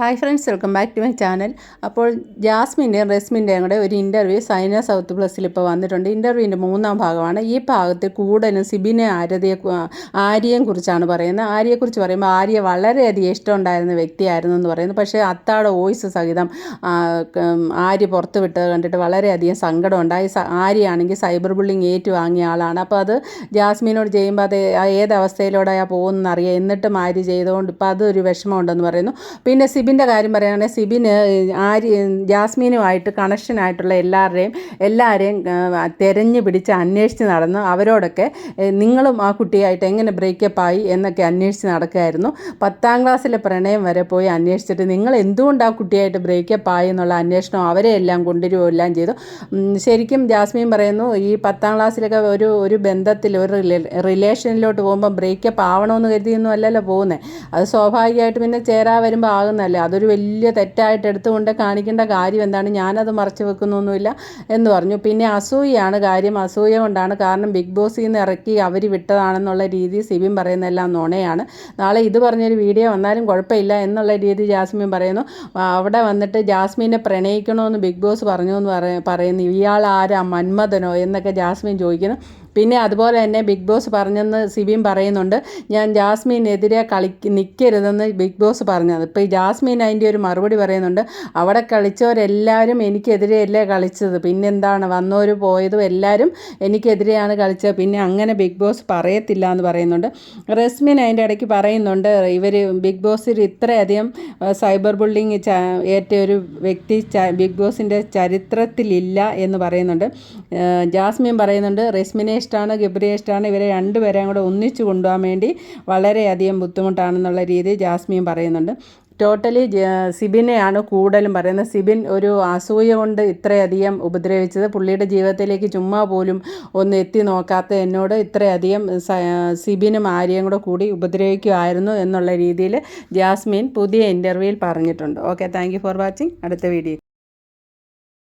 Hi friends welcome back to my channel അപ്പോൾ ജാസ്മിന്റെയും റെസ്മിന്റെയും കൂടെ ഒരു ഇന്റർവ്യൂ സൈന സൗത്ത് പ്ലസ്സിൽ ഇപ്പോൾ വന്നിട്ടുണ്ട്. ഇന്റർവ്യൂവിന്റെ മൂന്നാം ഭാഗമാണ്. ഈ ഭാഗത്ത് കൂടുതലും സിബിനെ ആര്യതയെ ആര്യയെ കുറിച്ചാണ് പറയുന്നത്. ആര്യയെക്കുറിച്ച് പറയുമ്പോൾ ആര്യ വളരെയധികം ഇഷ്ടമുണ്ടായിരുന്ന വ്യക്തിയായിരുന്നു എന്ന് പറയുന്നു. പക്ഷേ അത്താടെ വോയിസ് സഹിതം ആര്യ പുറത്ത് വിട്ടത് കണ്ടിട്ട് വളരെയധികം സങ്കടമുണ്ടായി. ഉണ്ടായി ആര്യയാണെങ്കിൽ സൈബർ ബുള്ളിങ് ഏറ്റുവാങ്ങിയ ആളാണ്. അപ്പോൾ അത് ജാസ്മിനോട് ചെയ്യുമ്പോൾ അത് ഏത് അവസ്ഥയിലൂടെയാണ് പോകുന്നതെന്ന് എന്നിട്ടും ആര്യ ചെയ്തുകൊണ്ട് ഇപ്പോൾ അതൊരു വിഷമമുണ്ടെന്ന് പറയുന്നു. പിന്നെ സിബിന്റെ കാര്യം പറയുകയാണെങ്കിൽ സിബിന് ആര്യ ജാസ്മീനുമായിട്ട് കണക്ഷനായിട്ടുള്ള എല്ലാവരുടെയും എല്ലാവരെയും തിരഞ്ഞു പിടിച്ച് അന്വേഷിച്ച് നടന്ന് അവരോടൊക്കെ നിങ്ങളും ആ കുട്ടിയായിട്ട് എങ്ങനെ ബ്രേക്കപ്പ് ആയി എന്നൊക്കെ അന്വേഷിച്ച് നടക്കുമായിരുന്നു പത്താം ക്ലാസ്സിലെ പ്രണയം വരെ പോയി അന്വേഷിച്ചിട്ട് നിങ്ങൾ എന്തുകൊണ്ട് ആ കുട്ടിയായിട്ട് ബ്രേക്കപ്പ് ആയി എന്നുള്ള അന്വേഷണം അവരെ എല്ലാം കൊണ്ടുവരികയോ എല്ലാം ചെയ്തു. ശരിക്കും ജാസ്മീൻ പറയുന്നു ഈ പത്താം ക്ലാസ്സിലൊക്കെ ഒരു ഒരു ബന്ധത്തിൽ ഒരു റിലേഷനിലോട്ട് പോകുമ്പോൾ ബ്രേക്കപ്പ് ആവണമെന്ന് കരുതിയൊന്നും അല്ലല്ലോ പോകുന്നത് അത് സ്വാഭാവികമായിട്ട് പിന്നെ ചേരാ വരുമ്പോൾ ആകുന്നതല്ലേ. അതൊരു വലിയ തെറ്റായിട്ട് എടുത്തുകൊണ്ട് കാണിക്കേണ്ട കാര്യം എന്താണ്? ഞാനത് മറച്ചു വെക്കുന്നൊന്നുമില്ല എന്ന് പറഞ്ഞു. പിന്നെ അസൂയയാണ് കാര്യം. അസൂയ കൊണ്ടാണ് കാരണം ബിഗ് ബോസിൽ നിന്ന് ഇറക്കി അവർ വിട്ടതാണെന്നുള്ള രീതി സിബിൻ പറയുന്നതെല്ലാം നുണയാണ്. നാളെ ഇത് പറഞ്ഞൊരു വീഡിയോ വന്നാലും കുഴപ്പമില്ല എന്നുള്ള രീതി ജാസ്മിൻ പറയുന്നു. അവിടെ വന്നിട്ട് ജാസ്മിനെ പ്രണയിക്കണമെന്ന് ബിഗ് ബോസ് പറഞ്ഞു എന്ന് പറയുന്നു. ഇയാൾ ആരാ? മന്മഥനോ എന്നൊക്കെ ജാസ്മിൻ ചോദിക്കുന്നു. പിന്നെ അതുപോലെ തന്നെ ബിഗ് ബോസ് പറഞ്ഞെന്ന് സിബിൻ പറയുന്നുണ്ട് ഞാൻ ജാസ്മിനെതിരെ കളി നിൽക്കരുതെന്ന് ബിഗ് ബോസ് പറഞ്ഞത്. ഇപ്പോൾ ഈ ജാസ്മിൻ അതിന്റെ ഒരു മറുപടി പറയുന്നുണ്ട് അവിടെ കളിച്ചവരെല്ലാവരും എനിക്കെതിരെയല്ലേ കളിച്ചത്. പിന്നെന്താണ്? വന്നവർ പോയതും എല്ലാവരും എനിക്കെതിരെയാണ് കളിച്ചത്. പിന്നെ അങ്ങനെ ബിഗ് ബോസ് പറയത്തില്ല എന്ന് പറയുന്നുണ്ട്. റസ്മിൻ അതിന്റെ ഇടയ്ക്ക് പറയുന്നുണ്ട് ഇവർ ബിഗ് ബോസിൽ ഇത്രയധികം സൈബർ ബുള്ളിങ് ഏറ്റ ഒരു വ്യക്തി ബിഗ് ബോസിന്റെ ചരിത്രത്തിലില്ല എന്ന് പറയുന്നുണ്ട്. ജാസ്മിൻ പറയുന്നുണ്ട് റസ്മിനെ ഇഷ്ടമാണ് ഗബ്രിയെ ഇഷ്ടമാണ് ഇവരെ രണ്ടുപേരെയും കൂടെ ഒന്നിച്ചു കൊണ്ടുപോകാൻ വേണ്ടി വളരെയധികം ബുദ്ധിമുട്ടാണെന്നുള്ള രീതി ജാസ്മിൻ പറയുന്നുണ്ട്. ടോട്ടലി സിബിനെയാണ് കൂടുതലും പറയുന്നത്. സിബിൻ ഒരു അസൂയ കൊണ്ട് ഇത്രയധികം ഉപദ്രവിച്ചത്. പുള്ളിയുടെ ജീവിതത്തിലേക്ക് ചുമ്മാ പോലും ഒന്ന് എത്തി നോക്കാത്ത എന്നോട് ഇത്രയധികം സിബിനും ആര്യയും കൂടെ കൂടി ഉപദ്രവിക്കുമായിരുന്നു എന്നുള്ള രീതിയിൽ ജാസ്മിൻ പുതിയ ഇന്റർവ്യൂവിൽ പറഞ്ഞിട്ടുണ്ട്. ഓക്കെ താങ്ക് ഫോർ വാച്ചിങ് അടുത്ത വീഡിയോ